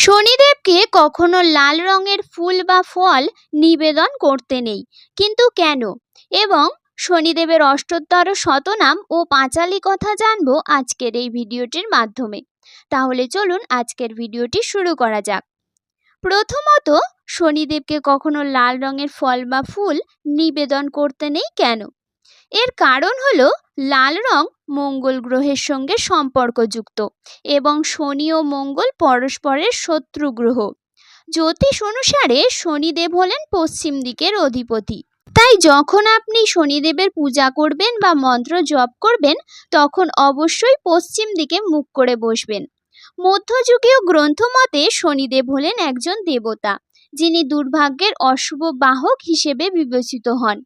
শনিদেবকে কখনো লাল রঙের ফুল বা ফল নিবেদন করতে নেই। কিন্তু কেন? এবং শনিদেবের অষ্টোত্তর শতনাম ও পাঁচালি কথা জানব আজকের এই ভিডিওটির মাধ্যমে। তাহলে চলুন আজকের ভিডিওটি শুরু করা যাক। প্রথমত, শনিদেবকে কখনো লাল রঙের ফল বা ফুল নিবেদন করতে নেই কেন? এর কারণ হলো লাল রং মঙ্গল গ্রহের সঙ্গে সম্পর্কযুক্ত এবং শনি ও মঙ্গল পরস্পরের শত্রু গ্রহ। জ্যোতিষ অনুসারে শনিদেব হলেন পশ্চিম দিকের অধিপতি। তাই যখন আপনি শনিদেবের পূজা করবেন বা মন্ত্র জপ করবেন, তখন অবশ্যই পশ্চিম দিকে মুখ করে বসবেন। মধ্যযুগীয় গ্রন্থ মতে শনিদেব হলেন একজন দেবতা, যিনি দুর্ভাগ্যের অশুভ বাহক হিসেবে বিবেচিত হন।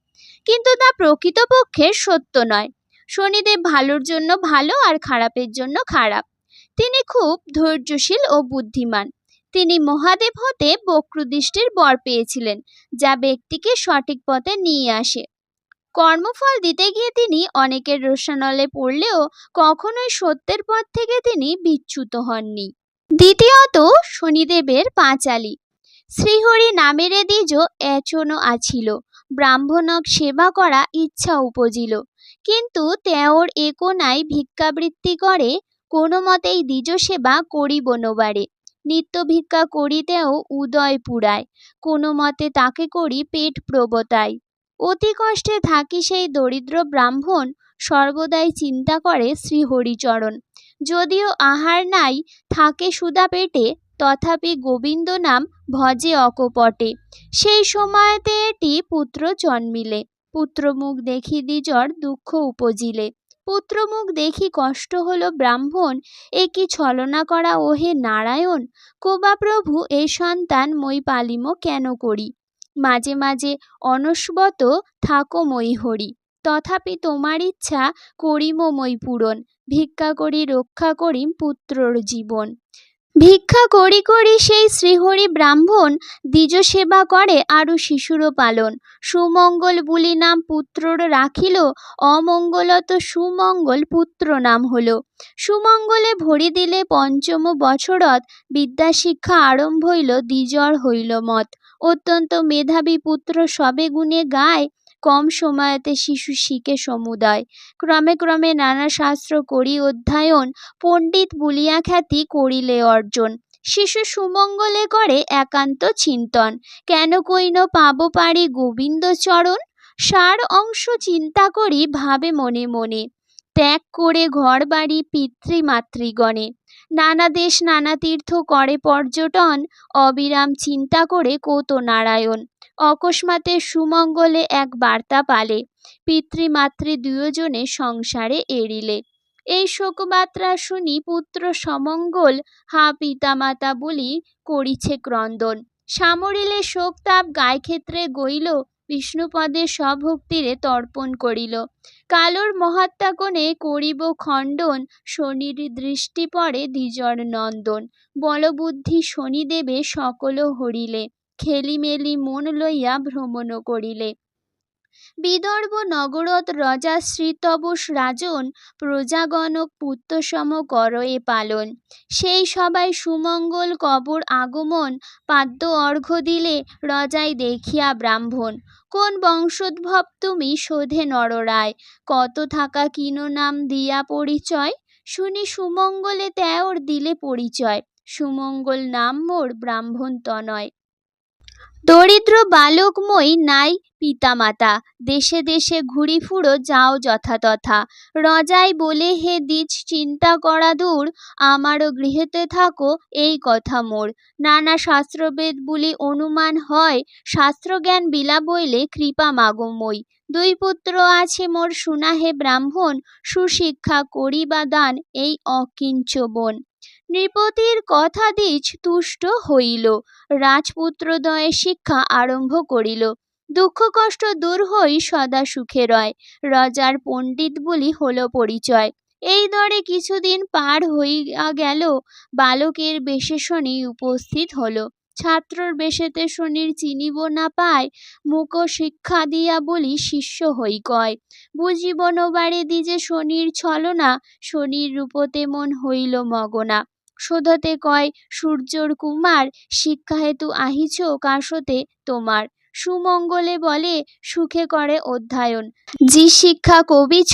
কিন্তু তা প্রকৃতপক্ষে সত্য নয়। শনিদেব ভালোর জন্য ভালো আর খারাপের জন্য খারাপ। তিনি খুব ধৈর্যশীল ও বুদ্ধিমান। তিনি মহাদেব হতে বক্রদৃষ্টির বর পেয়েছিলেন, যা ব্যক্তিকে সঠিক পথে নিয়ে আসে। কর্মফল দিতে গিয়ে তিনি অনেকের রোষানলে পড়লেও কখনোই সত্যের পথ থেকে তিনি বিচ্যুত হননি। দ্বিতীয়ত, শনিদেবের পাঁচালি। শ্রীহরি নামের দ্বিজ এচনো আছিল। ব্রাহ্মণক সেবা করা ইচ্ছা উপজিল। কিন্তু তেওর একোনাই ভিক্ষাবৃত্তি করে কোনো মতেই দ্বিজ সেবা করিব নোবারে নিত্য ভিক্ষা করিতেও উদয় পুরায় কোনো মতে তাকে করি পেট প্রবতায়। অতি কষ্টে থাকি সেই দরিদ্র ব্রাহ্মণ সর্বদাই চিন্তা করে শ্রীহরিচরণ। যদিও আহার নাই, থাকে সুদা পেটে তথাপি গোবিন্দ নাম ভজে অকপটে। সেই সময়তে এটি পুত্র জন্মিলে। পুত্রমুখ দেখি দ্বিজর দুঃখ উপজিলে। পুত্রমুখ দেখি কষ্ট হলো ব্রাহ্মণ, এ কি ছলনা করা ওহে নারায়ণ? কোবা প্রভু এই সন্তান মই পালিম কেন করি? মাঝে মাঝে অনস্বত থাকো মই হরি। তথাপি তোমার ইচ্ছা করিম মই পূরণ। ভিক্ষা করি, রক্ষা করিম পুত্রর জীবন। ভিক্ষা করি করি সেই শ্রীহরি ব্রাহ্মণ দ্বিজ সেবা করে আরও শিশুরও পালন। সুমঙ্গল বুলি নাম পুত্রর রাখিল, অমঙ্গলত সুমঙ্গল পুত্র নাম হল। সুমঙ্গলে ভরি দিলে পঞ্চম বছরত বিদ্যা শিক্ষা আরম্ভ হইল, দ্বিজর হইল মত। অত্যন্ত মেধাবী পুত্র সবে গুণে গায় কম সময়তে শিশু শিখে সমুদায়। ক্রমে ক্রমে নানা শাস্ত্র করি অধ্যয়ন, পণ্ডিত বলিয়া খ্যাতি করিলে অর্জন। শিশু সুমঙ্গলে করে একান্ত চিন্তন। কেন কইন পাব পারি গোবিন্দ চরণ সার অংশ চিন্তা করি ভাবে মনে মনে। ত্যাগ করে ঘর বাড়ি পিতৃমাতৃগণে। নানা দেশ নানা তীর্থ করে পর্যটন। অবিরাম চিন্তা করে কৌত নারায়ণ অকস্মাতে সুমঙ্গলে এক বার্তা পালে। পিতৃমাতৃ দুজনে সংসারে এড়িলে। এই শোকবার্তা শুনি পুত্র সমঙ্গল হা পিতামাতা বলি করিছে ক্রন্দন। সামরিলে শোকতাপ গায়ক্ষেত্রে গইল, বিষ্ণুপদে স্বভক্তিরে তর্পণ করিল। কালোর মহাত্মাগণে করিব খণ্ডন, শনির দৃষ্টি পড়ে দ্বিজর নন্দন। বলবুদ্ধি শনিদেবে সকল হরিলে। খেলিমেলি মন লইয়া ভ্রমণ করিলে। বিদর্ভ নগরত রজা শ্রীতবস রাজন প্রজাগণক পুত্রসম করয়ে পালন। সেই সবাই সুমঙ্গল কবর আগমন পাদ্য অর্ঘ্য দিলে রজাই দেখিয়া ব্রাহ্মণ, কোন বংশোদ্ভব তুমি শোধে নররায়? কত থাকা কিন নাম দিয়া পরিচয়? শুনি সুমঙ্গলে তেওর দিলে পরিচয়। সুমঙ্গল নাম মোর ব্রাহ্মণ তনয়। দরিদ্র বালকময়ী নাই পিতামাতা। দেশে দেশে ঘুরি ফুরো যাও যথাতথা। রজাই বলে, হে দ্বিজ, চিন্তা করা দূর, আমারও গৃহেতে থাকো, এই কথা মোর। নানা শাস্ত্রবেদ বলি অনুমান হয়, শাস্ত্রজ্ঞান বিলা বইলে কৃপা মাগময় দুই পুত্র আছে মোর শুনা হে ব্রাহ্মণ, সুশিক্ষা করিবা দান, এই অকিঞ্চবন নৃপতির কথা দ্বিজ তুষ্ট হইল। রাজপুত্রদ্বয়ে শিক্ষা আরম্ভ করিল। দুঃখ কষ্ট দূর হই সদা সুখে রয়। রজার পণ্ডিত বলি হল পরিচয়। এই দরে কিছুদিন পার হইয়া গেল। বালকের বেশে শনি উপস্থিত হলো। ছাত্রর বেশেতে শনির চিনিব না পায়। মুখ শিক্ষা দিয়া বলি শিষ্য হই কয়। বুঝিব নবারে দিজে শনির ছলনা। শনির রূপতে মন হইল মগনা। শোধতে কয় সূর্যর কুমার, শিক্ষা হেতু আহিছ কাশতে তোমার? সুমঙ্গলে বলে, সুখে করে অধ্যয়ন। যে শিক্ষা কবিছ,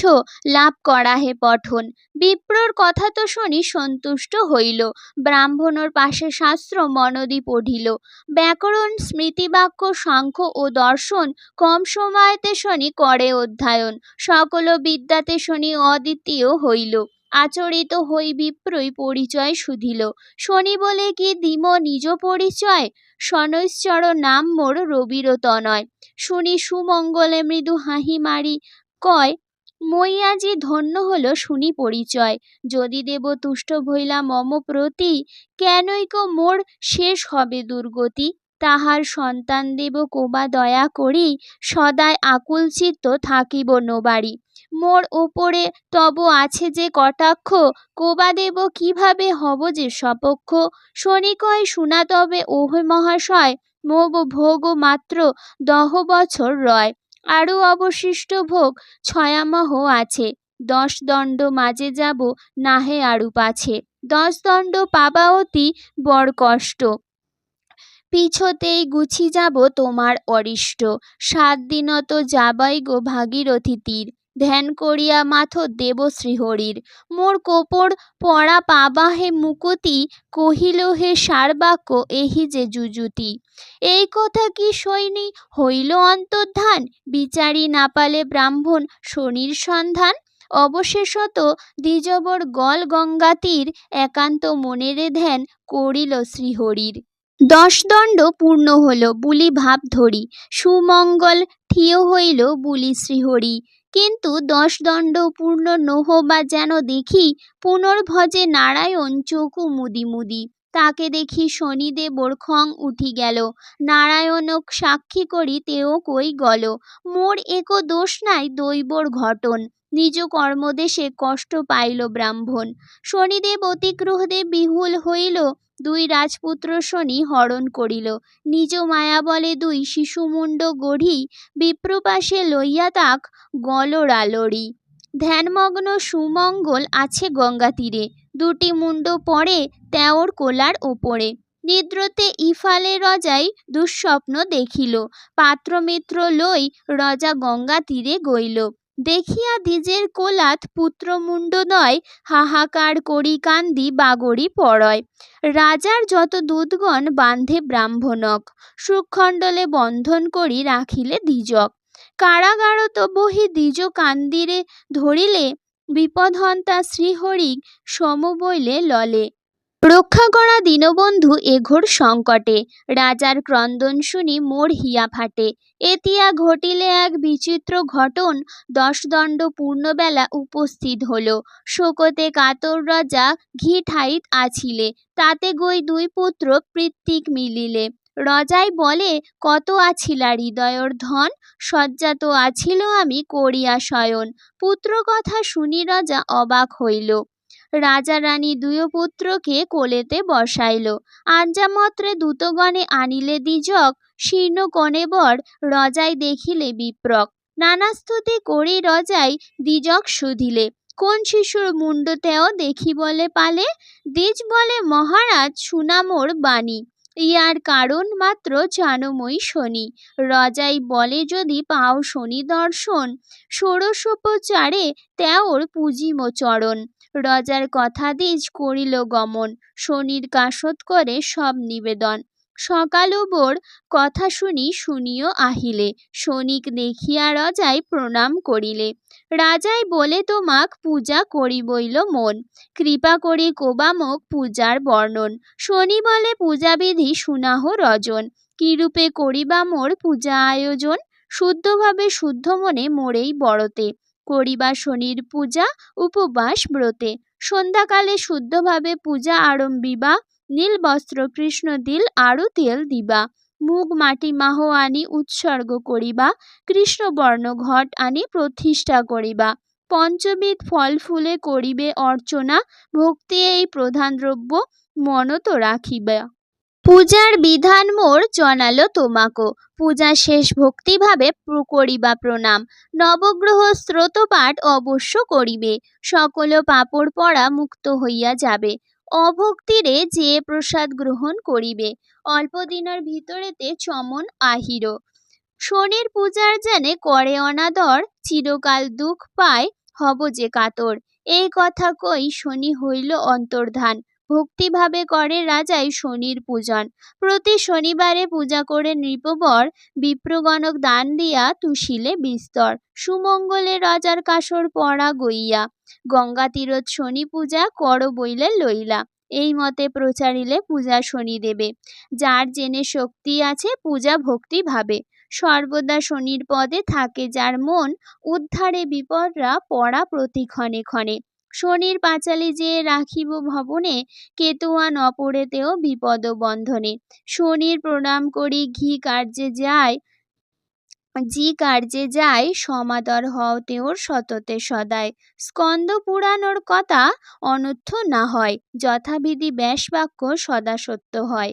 লাভ করা হে পঠন। বিপ্রর কথা তো শুনি সন্তুষ্ট হইল। ব্রাহ্মণর পাশে শাস্ত্র মনদি পঢ়িল ব্যাকরণ, স্মৃতিবাক্য সাংখ্য ও দর্শন কম সময়তে শনি করে অধ্যয়ন। সকল বিদ্যাতে শনি অদ্বিতীয় হইল। আচরিত হই বিপ্রই পরিচয় শুধিল শনি বলে কি দিম নিজ পরিচয়? শনৈশ্চর নাম মোর রবির তনয়। শুনি সুমঙ্গলে মৃদু হাহি মারি, কয়, মই আজি ধন্য হল শুনি পরিচয়। যদি দেব তুষ্ট ভইলা মম প্রতি কেনইক মোর শেষ হবে দুর্গতি? তাহার সন্তান দেব কোবা দয়া করি, সদাই আকুল চিত্ত থাকিব নোবাড়ি। মোর ওপরে তব আছে যে কটাক্ষ, কোবা দেব কীভাবে হব যে সপক্ষ? শনি কয় শুনা তবে, ওহে মহাশয়, মোব ভোগ মাত্র দহ বছর রয়। আরও অবশিষ্ট ভোগ ছয়ামহ আছে। দশ দণ্ড মাঝে যাব, নাহে আরু পাছে দশ দণ্ড পাবা অতি বড় কষ্ট। পিছতেই গুছি যাব তোমার অরিষ্ট। সাত দিনত যাবাই গো ভাগীরথী তীর ধ্যান করিয়া মাথ দেব শ্রীহরির মোর কোপর পড়া পাবা হে মুকুতি, কহিল হে সারবাক্য এহি যে যুজুতি এই কথা কি সৈনী? হইল অন্তর্ধান? বিচারি না পালে ব্রাহ্মণ শনির সন্ধান? অবশেষত দ্বিজবর গল গঙ্গা তীর একান্ত মনেরে ধ্যান করিল শ্রীহরির। দশ দণ্ড পূর্ণ হল বুলি ভাব ধরি, সুমঙ্গল থিয় হইল বুলি শ্রীহরি। কিন্তু দশ দণ্ড পূর্ণ নহ বা যেন দেখি পুনর্ভজে নারায়ণ চকু মুদি মুদি। তাকে দেখি শনিদেবর খং উঠি গেল। নারায়ণক সাক্ষী করি তেও কই গল। মোর একো দোষ নাই দৈবর ঘটন। নিজ কর্মদেশে কষ্ট পাইল ব্রাহ্মণ। শনিদেব অতিক্রোধে বিহুল হইল, দুই রাজপুত্র শনি হরণ করিল। নিজ মায়া বলে দুই শিশুমুণ্ড গঢ়ি বিপ্রপাশে লইয়া তাক গলরালরি। ধ্যানমগ্ন সুমঙ্গল আছে গঙ্গা তীরে। দুটি মুণ্ড পড়ে তেওর কোলার ওপরে। নিদ্রতে ইফালে রজাই দুঃস্বপ্ন দেখিল। পাত্রমিত্র লই রজা গঙ্গা তীরে গইল। দেখিয়া দ্বিজের কোলাত পুত্রমুণ্ডদয় হাহাকার করি কান্দি বাগড়ি পড়য়। রাজার যত দূতগণ বান্ধে ব্রাহ্মণক সুখণ্ডলে বন্ধন করি রাখিলে দ্বিজক। কারাগারত বহি দ্বিজ কান্দিরে ধরিলে, বিপদহন্তা শ্রীহরি সম বইলে ললে। রক্ষা করা দীনবন্ধু এঘোর সংকটে। রাজার ক্রন্দন শুনি মোর হিয়া ফাটে। এতিয়া ঘটিলে এক বিচিত্র ঘটন দশদণ্ড পূর্ণবেলা উপস্থিত হল। শোকতে কাতর রাজা ঘি ঠাইত আছিলে, তাতে গই দুই পুত্র পৃত্তিক মিলিলে। রজাই বলে, কত আছিলা হৃদয়র ধন? শয্যা তো আছিল আমি করিয়া শয়ন। পুত্র কথা শুনি রাজা অবাক হইল। রাজা রানী দুয় পুত্রকে কোলেতে বসাইল। আঞ্জামত্রে দূতগণে আনিলে দ্বিজক শীর্ণ কনেবর রজাই দেখিলে বিপ্রক। নানা স্তুতি করি রজাই দ্বিজক শুধিলে। কোন শিশুর মুন্ড তেও দেখি বলে পালে? দ্বিজ বলে, মহারাজ সুনামোর বাণী। ইয়ার কারণ মাত্র জানময়ী শনি। রজাই বলে, যদি পাও শনি দর্শন ষোড়শোপচারে তেওর পুজিম চরণ। রজার কথা দ্বিজ করিল গমন। শনির কাশত করে সব নিবেদন। সকালবোর কথা শুনি শুনিও আহিলে। শনিক দেখিয়া রজাই প্রণাম করিলে। রাজাই বলে, তোমাক পূজা করিবইল মন। কৃপা করি কোবামক পূজার বর্ণন। শনি বলে, পূজাবিধি সুনাহ রজন। কিরূপে করিবা মোর পূজা আয়োজন? শুদ্ধভাবে শুদ্ধ মনে মোরেই বড়তে। করিবা শনির পূজা, উপবাস, ব্রতে। সন্ধ্যাকালে শুদ্ধভাবে পূজা আরম্ভিবা, নীল বস্ত্র, কৃষ্ণ দিল আরু তেল দিবা। মুগ, মাটি, মাহ আনি উৎসর্গ করিবা। কৃষ্ণবর্ণ ঘট আনি প্রতিষ্ঠা করিবা। পঞ্চবিধ ফল ফুলে করিবে অর্চনা। ভক্তি এই প্রধান দ্রব্য মনত রাখিবা। পূজার বিধান মোর জনালো তোমাকো। পূজা শেষ ভক্তিভাবে করিবা প্রণাম। নবগ্রহ স্রোত পাঠ অবশ্য করিবে। সকল পাপড় পড়া মুক্ত হইয়া যাবে। অভক্তিরে যে প্রসাদ গ্রহণ করিবে। অল্প দিনের ভিতরেতে চমন আহির। শনির পূজার জানে করে অনাদর, চিরকাল দুঃখ পায় হব যে কাতর। এই কথা কই শনি হইল অন্তর্ধান। ভক্তিভাবে করে রাজাই শনির পূজন। প্রতি শনিবারে পূজা করে নৃপবর বিপ্রগণক দান দিয়া তুষিলে বিস্তর। সুমঙ্গলে রাজার কাসর পড়া গইয়া, গঙ্গা তীরত শনি পূজা কর বইলে লইলা। এই মতে প্রচারিলে পূজা শনি দেবে। যার জেনে শক্তি আছে পূজা ভক্তি ভাবে। সর্বদা শনির পদে থাকে যার মন, উদ্ধারে বিপদরা পড়া প্রতি ক্ষণে ক্ষণে। শনির পাঁচালি যে রাখিব ভবনে কেতুয়া ন পড়েতেও বিপদ বন্ধনে। শনির প্রণাম করি, ঘি কার্যে যায়, জি কার্যে যায়, সমাদর হওতেওর সততে সদায়। স্কন্দ পুরাণর কথা অনর্থ না হয়, যথাবিধি ব্যাস বাক্য সদা সত্য হয়।